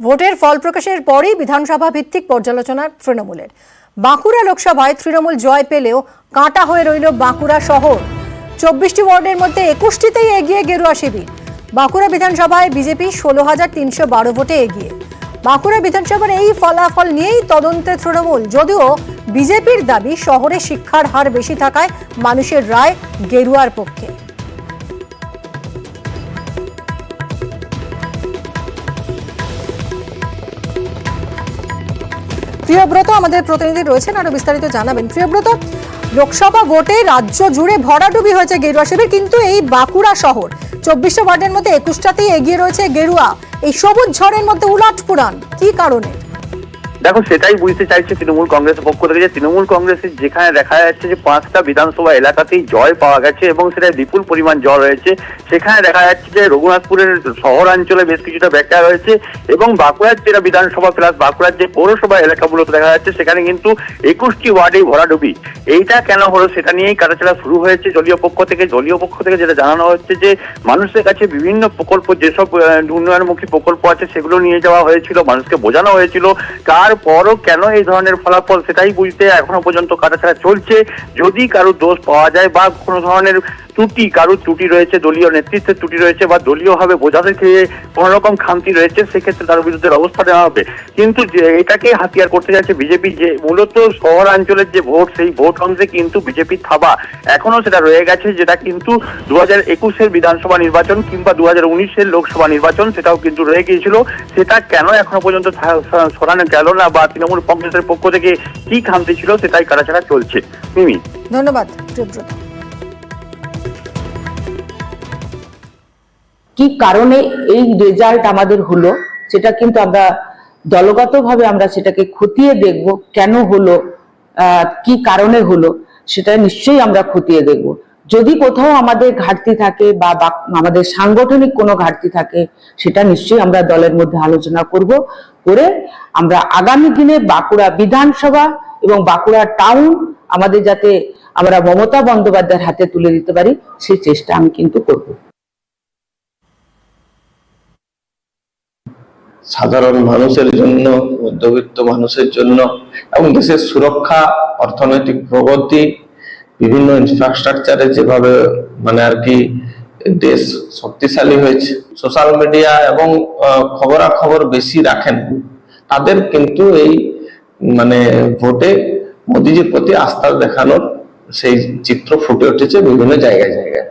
ভোটের ফল প্রকাশের পরই বিধানসভা ভিত্তিক পর্যালোচনা তৃণমূলের। বাঁকুড়া লোকসভায় তৃণমূল জয় পেলেও কাঁটা হয়ে রইল বাঁকুড়া শহর। চব্বিশটি ওয়ার্ডের মধ্যে একুশটিতেই এগিয়ে গেরুয়া শিবির। বাঁকুড়া বিধানসভায় বিজেপি ষোলো হাজার তিনশো বারো ভোটে এগিয়ে। বাঁকুড়া বিধানসভার এই ফলাফল নিয়েই তদন্তে তৃণমূল, যদিও বিজেপির দাবি শহরে শিক্ষার হার বেশি থাকায় মানুষের রায় গেরুয়ার পক্ষে। প্রিয়ব্রত আমাদের প্রতিনিধি রয়েছেন, আরও বিস্তারিত জানাবেন। প্রিয়ব্রত, লোকসভা ভোটে রাজ্য জুড়ে ভরাডুবি হয়েছে গেরুয়া শিবির, কিন্তু এই বাঁকুড়া শহর চব্বিশশো ওয়ার্ডের মধ্যে একুশটাতেই এগিয়ে রয়েছে গেরুয়া। এই সবুজ ঝড়ের মধ্যে উলাট পুরান কি কারণে? দেখো, সেটাই বুঝতে চাইছে তৃণমূল কংগ্রেসের পক্ষ থেকে যে তৃণমূল কংগ্রেসের যেখানে দেখা যাচ্ছে যে পাঁচটা বিধানসভা এলাকাতেই জয় পাওয়া গেছে এবং সেটা বিপুল পরিমাণ জয় রয়েছে। সেখানে দেখা যাচ্ছে যে রঘুনাথপুরের শহরাঞ্চলে বেশ কিছুটা ব্যাখ্যা রয়েছে এবং বাঁকুড়ার যেটা বিধানসভা প্লাস বাঁকুড়ার যে পৌরসভা এলাকাগুলোতে দেখা যাচ্ছে, সেখানে কিন্তু একুশটি ওয়ার্ডেই ভরাডুবি। এইটা কেন হলো সেটা নিয়েই কাটাছেড়া শুরু হয়েছে দলীয় পক্ষ থেকে। দলীয় পক্ষ থেকে যেটা জানানো হচ্ছে যে মানুষের কাছে বিভিন্ন প্রকল্প, যেসব উন্নয়নমুখী প্রকল্প আছে সেগুলো নিয়ে যাওয়া হয়েছিল, মানুষকে বোঝানো হয়েছিল। তারপরও কেন এই ধরনের ফলাফল সেটাই বুঝতে এখনও পর্যন্ত কাটাছাড়া চলছে? যদি কারও দোষ পাওয়া যায় বা কোনো ধরনের ত্রুটি, কারোর ত্রুটি রয়েছে, দলীয় নেতৃত্বের ত্রুটি রয়েছে বা দলীয়ভাবে বোঝাতে খেয়ে কোনো রকম খামতি রয়েছে, সেক্ষেত্রে তার বিরুদ্ধে ব্যবস্থা নেওয়া হবে। কিন্তু এটাকে হাতিয়ার করতে যাচ্ছে বিজেপি, যে মূলত শহরাঞ্চলের যে ভোট, সেই ভোট অংশে কিন্তু বিজেপির থাবা এখনও সেটা রয়ে গেছে, যেটা কিন্তু দু হাজার একুশের বিধানসভা নির্বাচন কিংবা দু হাজার উনিশের লোকসভা নির্বাচন, সেটাও কিন্তু রয়ে গিয়েছিল। সেটা কেন এখনও পর্যন্ত সরানো গেল না বা তৃণমূল কংগ্রেসের পক্ষ থেকে কি খামতি ছিল, সেটাই কাটাছাড়া চলছে। মিমি। ধন্যবাদ কি কারণে এই রেজাল্ট আমাদের হলো, সেটা কিন্তু আমরা দলগতভাবে আমরা সেটাকে খতিয়ে দেখব, কেন হলো কি কারণে হলো, সেটা নিশ্চয়ই আমরা খতিয়ে দেখব। যদি কোথাও আমাদের ঘাটতি থাকে বা- আমাদের সাংগঠনিক কোনো ঘাটতি থাকে, সেটা নিশ্চয়ই আমরা দলের মধ্যে আলোচনা করব, করে আমরা আগামী দিনে বাঁকুড়া বিধানসভা এবং বাঁকুড়া টাউন আমাদের যাতে আমরা মমতা বন্দ্যোপাধ্যায়ের হাতে তুলে দিতে পারি, সেই চেষ্টা আমি কিন্তু করব। সাধারণ মানুষের জন্য, মধ্যবিত্ত মানুষের জন্য এবং দেশের সুরক্ষা, অর্থনৈতিক প্রগতি, বিভিন্ন ইনফ্রাস্ট্রাকচারে যেভাবে মানে আর কি দেশ শক্তিশালী হয়েছে। সোশ্যাল মিডিয়া এবং খবরাখবর বেশি রাখেন। তাদের কিন্তু এই মানে ভোটে মোদিজির প্রতি আস্থা দেখানোর সেই চিত্র ফুটে উঠেছে বিভিন্ন জায়গায় জায়গায়।